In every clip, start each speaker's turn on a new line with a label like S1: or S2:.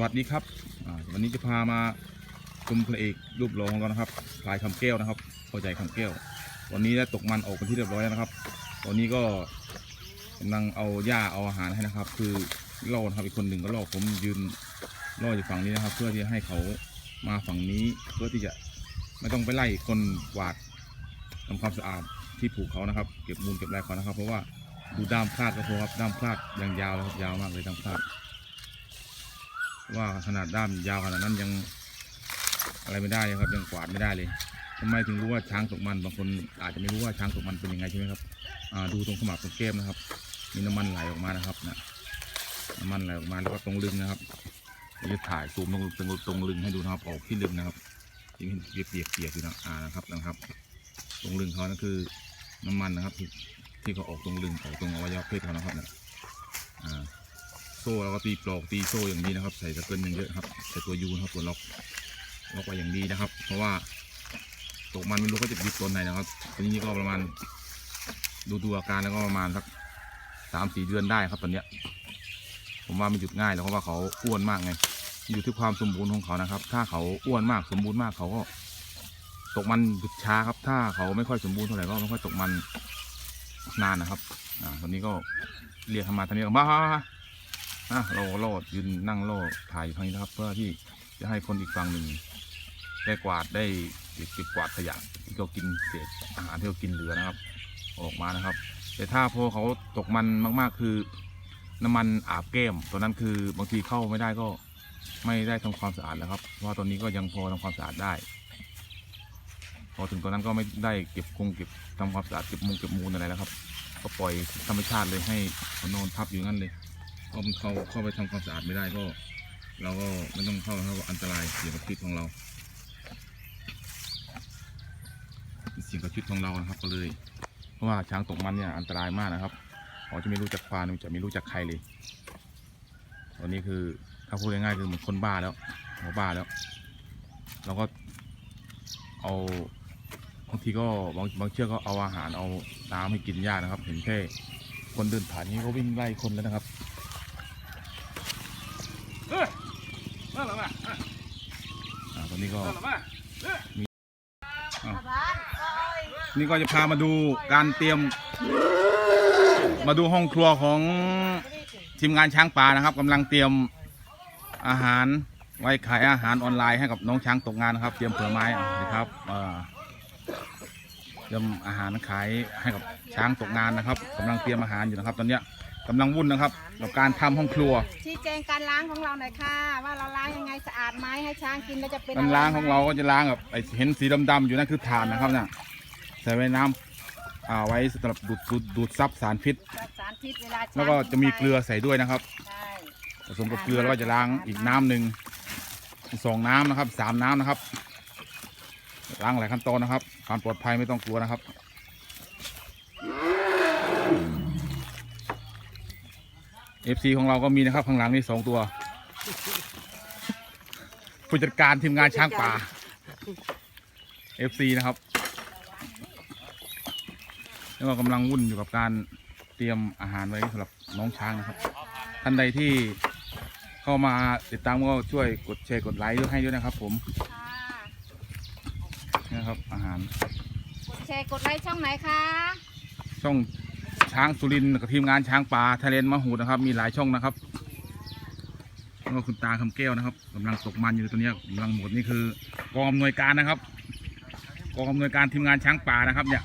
S1: วัสดีครับวันนี้จะพามาชมพระเอกรูปหล่อของเรานะครับพลายคำแก้วนะครับพอใจคำแก้ว วันนี้ได้ตกมันออกเป็นที่เรียบร้อยแล้วนะครับ ตอนนี้ก็กำลังเอาหญ้าเอาอาหารให้นะครับ คือล่อนะครับอีกคนหนึ่งก็ล่อผมยืนล่ออยู่ฝั่งนี้นะครับ เพื่อที่จะให้เขามาฝั่งนี้เพื่อที่จะไม่ต้องไปไล่คนกวาดทำความสะอาดที่ผูกเขานะครับ เก็บมูลเก็บอะไรเขานะครับ เพราะว่าดูด้ามคลาดก็พอครับด้ามคลาดยังยาวเลยครับยาวมากเลยด้ามคลาด ว่าขนาดด้ามยาวขนาดนั้นยังอะไรไม่ได้เลยครับ ยังกวาดไม่ได้เลยทำไมถึงรู้ว่าช้างตกมันบางคนอาจจะไม่รู้ว่าช้างตกมันเป็นยังไงใช่ไหมครับดูตรงขมับตรงแก้มนะครับ มีน้ำมันไหลออกมานะครับนะน้ำมันไหลออกมาแล้วก็ตรงลึงนะครับเรียวจะถ่ายซูมตรงตรงตรงลึงให้ดูนะครับออกที่ลึงนะครับที่เห็นเปียกเปียกเปียกอยู่นะอ่านะครับนะครับ ตรงลึงเขานั่นคือน้ำมันนะครับที่ที่เขาออกตรงลึงออกตรงอวัยวะเพศเขานะครับนะอ่า โซ่แล้วก็ตีปลอกตีโซ่อย่างนี้นะครับ ใส่ตะเกินอย่งเยอะครับใส่ตัวยูนะครับตัวล็อกล็อกไว้อย่างดีนะครับ เพราะว่าตกมันไม่รู้เขาจะบิดตัวไหนนะครับตัวนี้ก็ประมาณดูดูอาการแล้วก็ประมาณสักสามสี่เดือนได้ครับตอนเนี้ย ผมว่าไม่หยุดง่ายแล้วเพราะว่าเขาอ้วนมากไงอยู่ที่ความสมบูรณ์ของเขานะครับ ถ้าเขาอ้วนมากสมบูรณ์มากเขาก็ตกมันหยุดช้าครับ ถ้าเขาไม่ค่อยสมบูรณ์เท่าไหร่ก็ไม่ค่อยตกมันนานนะครับ อ่าตอนนี้ก็เรียกเขามาทางนี้ก็มามา มาอะเราโลดยืนนั่งโลดถ่ายอยู่ทางนี้นะครับ เพื่อที่จะให้คนอีกฝั่งหนึ่งได้กวาดได้เก็บกวาดขยะที่เขากินเศษอาหารที่เขากินเหลือนะครับ ออกมานะครับ แต่ถ้าพอเขาตกมันมากๆคือน้ำมันอาบแก้มตัวนั้นคือบางทีเข้าไม่ได้ก็ไม่ได้ทำความสะอาดแล้วครับเพราะตอนนี้ก็ยังพอทำความสะอาดได้ พอถึงตอนนั้นก็ไม่ได้เก็บคงเก็บทำความสะอาดเก็บมุงเก็บมูลอะไรแล้วครับ ก็ปล่อยธรรมชาติเลยให้นอนทับอยู่งั้นเลย พอมันเข้าเข้าไปทำความสะอาดไม่ได้ก็เราก็ไม่ต้องเข้าเพราะว่าอันตรายเสี่ยงกับชีวิตของเราเสี่ยงกับชีวิตของเรานะครับ ก็เลย เพราะว่าช้างตกมันเนี่ยอันตรายมากนะครับเขาจะไม่รู้จักควานจะไม่รู้จักใครเลยตอนนี้คือถ้าพูดง่ายๆคือเหมือนคนบ้าแล้วหัวบ้าแล้ว เราก็เอาบางทีก็บางบางเชือกก็เอาอาหารเอาน้ำให้กินยากนะครับ เห็นแค่คนเดินผ่านนี้ก็วิ่งไล่คนแล้วนะครับ
S2: มาแล้วมา
S1: อ่าตอนนี้ก็นี่ก็จะพามาดูการเตรียม มาดูห้องครัวของทีมงานช้างป่านะครับกำลังเตรียมอาหารไว้ขายอาหารออนไลน์ให้กับน้องช้างตกงานนะครับ เตรียมเผื่อไม้อะนะครับอ่าเตรียมอาหารขายให้กับช้างตกงานนะครับกำลังเตรียมอาหารอยู่นะครับ ตอนเนี้ย กำลังวุ่นนะครับกับการทำห้องครัว
S3: ชี้แจงการล้างของเราหน่อยค่ะ ว่าเราล้างยังไงสะอาดไหมให้ช้างกินแล้วจะเป็น
S1: การล้างของเราก็จะล้างแบบไอเห็นสีดำๆอยู่นั่นคือถ่านนะครับเนี่ยใส่ไว้น้ำอ่าไว้สำหรับดูดดูดดูดซับสารพิษ
S3: สารพิษเวลาช้าง
S1: แล้วก็จะมีเกลือใส่ด้วยนะครับ
S3: ใช่
S1: ผสมกับเกลือแล้วก็จะล้างอีกน้ำหนึ่งสองน้ำนะครับสามน้ำนะครับล้างหลายขั้นตอนนะครับความปลอดภัยไม่ต้องกลัวนะครับ เอฟซีของเราก็มีนะครับข้างหลังนี่สองตัว ผู้จัดการทีมงานช้างป่าเอฟซีนะครับแล้วก็กำลังวุ่นอยู่กับการเตรียมอาหารไว้สำหรับน้องช้างนะครับ ท่านใดที่เข้ามาติดตามก็ช่วยกดแชร์กดไลค์ด้วยให้ด้วยนะครับ ผม
S3: ค่ะ
S1: นะครับอาหาร
S3: กดแชร์กดไลค์ช่องไหนคะ
S1: ช่อง ช้างสุรินกับทีมงานช้างป่าทะเลนมะหูนะครับ มีหลายช่องนะครับแล้วก็คุณตาคำแก้วนะครับกำลังตกมันอยู่ตัวนี้กำลังหมดนี่คือกองอำนวยการนะครับกองอำนวยการทีมงานช้างป่านะครับ เนี่ย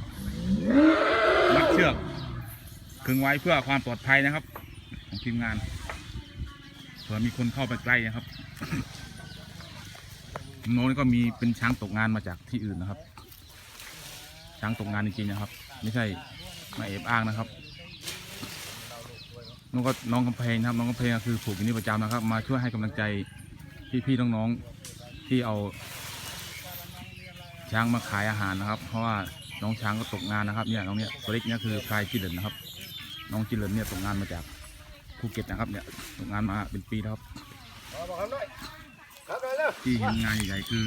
S1: มัดเชือกขึงไว้เพื่อความปลอดภัยนะครับ ของทีมงานเผื่อมีคนเข้าไปใกล้นะครับน้องนี่ก็มีเป็นช้างตกงานมาจากที่อื่นนะครับ ช้างตกงานจริงๆนะครับ ไม่ใช่ มาเอบอ้างนะครับน้องก็น้องกำเพงนะครับ น้องกำเพงก็คือผูกอยู่นี่ประจำนะครับ มาช่วยให้กำลังใจพี่ๆน้องๆที่เอาช้างมาขายอาหารนะครับ เพราะว่าน้องช้างก็ตกงานนะครับเนี่ยน้องเนี่ยตัวเล็กเนี่ยคือพลายจิเหลินนะครับ น้องจิเหลินเนี่ยตกงานมาจากภูเก็ตนะครับเนี่ยตกงานมาเป็นปีแล้วครับ
S2: บอกครับด้วยครับเลยเร็ว
S1: ที่เห็นงานใหญ่ๆคือ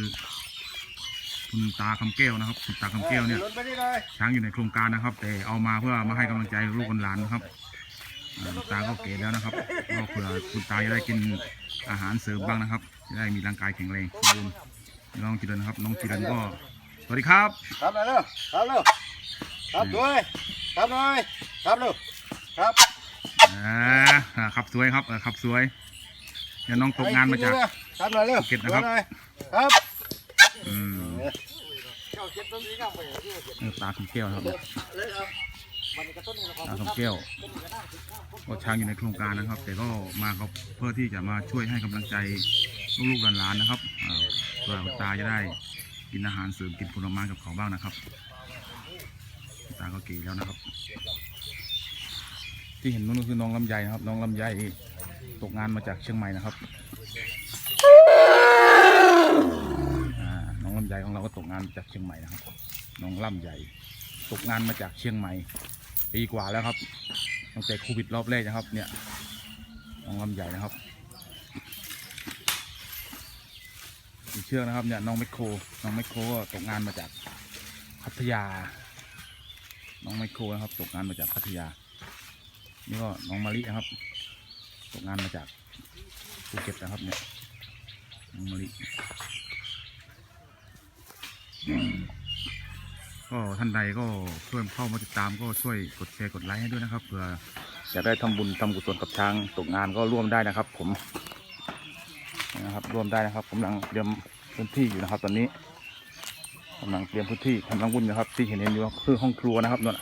S1: คุณตาคำแก้วนะครับคุณตาคำแก้วเนี่ย
S2: รถไปนี่เลย
S1: ช้างอยู่ในโครงการนะครับ แต่เอามาเพื่อมาให้กำลังใจลูกหลานนะครับอ่าตาก็เก๋แล้วนะครับก็เผื่อคุณตาจะได้กินอาหารเสริมบ้างนะครับจะได้มีร่างกายแข็งแรงสมบูรณ์น้องจิรันนะครับ น้องจิรันก็สวัสดีครับ
S2: ครับเลยเร็วครับเร็วครับด้วยครับหน่อยครับเร็วครับ
S1: อ่าอ่าครับสวยครับเออครับสวยเนี่ยน้องตกงานมาจาก
S2: ครับหน่อยเร็ว
S1: ภูเก็ตนะครับ
S2: หอยครับ
S1: อืม เออตาคำแก้วนะครับตาคำแก้วก็ช้างอยู่ในโครงการนะครับ แต่ก็มาก็เพื่อที่จะมาช่วยให้กำลังใจลูกๆหลานๆนะครับอ่าเพื่อคุณตาจะได้กินอาหารเสริมกินผลไม้กับเขาบ้างนะครับคุณตาก็เก๋แล้วนะครับ ที่เห็นนู้นก็คือน้องลำไยนะครับ น้องลำไยตกงานมาจากเชียงใหม่นะครับอ่าน้องลำไยของเราก็ตกงานจากเชียงใหม่นะครับน้องล่ำไยตกงานมาจากเชียงใหม่ปีกว่าแล้วครับตั้งแต่โควิดรอบแรกนะครับ เนี่ยน้องล่ำไยนะครับอีกเชือกนะครับเนี่ยน้องไมโครน้องไมโครก็ตกงานมาจากพัทยา น้องไมโครนะครับ ตกงานมาจากพัทยา นี่ก็น้องมาลินะครับ ตกงานมาจากภูเก็ตนะครับเนี่ยน้องมะลิ ก็ท่านใดก็ช่วยเข้ามาติดตามก็ช่วยกดแชร์กดไลค์ให้ด้วยนะครับเผื่อจะได้ทำบุญทำกุศลกับช้างตกงานก็ร่วมได้นะครับ ผมนะครับร่วมได้นะครับกำลังเตรียมพื้นที่อยู่นะครับ ตอนนี้กำลังเตรียมพื้นที่กำลังวุ่นนะครับ ที่เห็นเห็นอยู่คือห้องครัวนะครับนั่น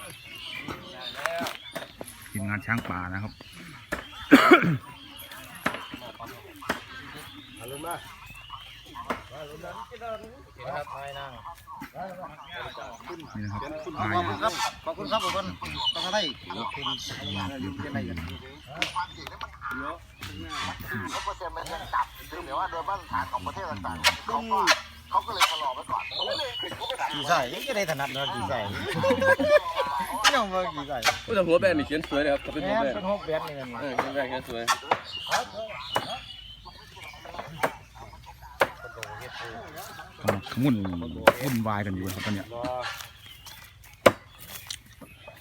S1: ทีมงานช้างป่านะครับ
S2: ขอ
S1: บคุณครับ
S2: ขอบคุณครับทุกคนต้องได้แล้วเปอร์เซ็นต์มันยังต่ำคือ
S1: เหมายว่าโดยมาตรฐานของประเทศต่างๆเขาก็
S2: เขาก็เลยชะ
S1: ลอไว้
S2: ก่อนกี่ใส่ก็ได้ถนัดเนาะกี่ใส่พี่น้องว่ากี่ใส่
S4: ก็จะหัวแบนนี่เขียนสวยนะครับเป็นหัวแบน
S2: เป็นหัวแบนนี่มัน
S4: เออเขีแบนเขียนสวย
S1: กำลังขมุ่นวุ่นวายกันอยู่นะครับตอนเนี้ย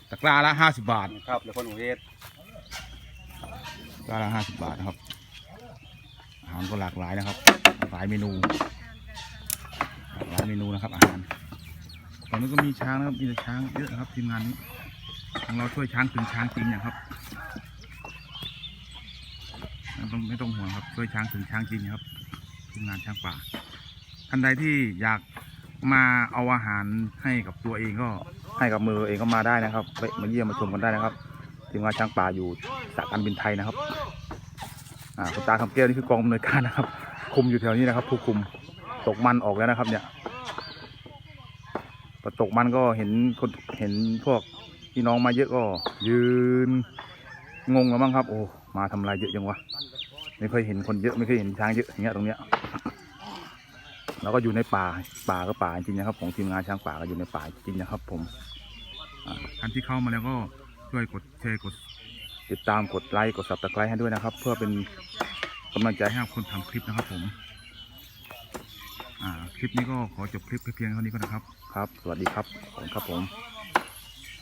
S1: ตะกร้าละห้าสิบบาท
S2: ครับเดี๋ยวคนหัวเฮ็ด
S1: ตะกร้าละห้าสิบบาทนะครับอาหารก็หลากหลายนะครับหลายเมนูหลากหลายเมนูนะครับ อาหารตอนนี้ก็มีช้างนะครับมีแต่ช้างเยอะนะครับทีมงานนี้ของเราช่วยช้างถึงช้างจริงอย่างครับไม่ต้องไม่ต้องห่วงครับช่วยช้างถึงช้างจริงนะครับทีมงานช้างป่า ท่านใดที่อยากมาเอาอาหารให้กับตัวเองก็ให้กับมือเองก็มาได้นะครับไปมาเยี่ยมมาชมกันได้นะครับทีมงานช้างป่าอยู่สายการบินไทยนะครับอ่าคุณตาคำแก้วนี่คือกองอำนวยการนะครับ คุมอยู่แถวนี้นะครับผู้คุมตกมันออกแล้วนะครับ เนี่ยพอตกมันก็เห็นคนเห็นพวกพี่น้องมาเยอะก็ ยืนงงแล้วมั้งครับ โอ้มาทำลายเยอะจังวะไม่เคยเห็นคนเยอะไม่เคยเห็นช้างเยอะอย่างเงี้ยตรงเนี้ย เราก็อยู่ในป่าป่าก็ป่าจริงนะครับ ของทีมงานช้างป่าก็อยู่ในป่าจริงนะครับ ผมอ่าท่านที่เข้ามาแล้วก็ช่วยกดแชร์กด ติดตามกดไลค์กด subscribe ให้ด้วยนะครับ เพื่อเป็นกำลังใจให้กับคนทำคลิปนะครับผมอ่าคลิปนี้ก็ขอจบคลิปเพียงเท่านี้ก็นะครับ ครับ สวัสดีครับขอบคุณครับผม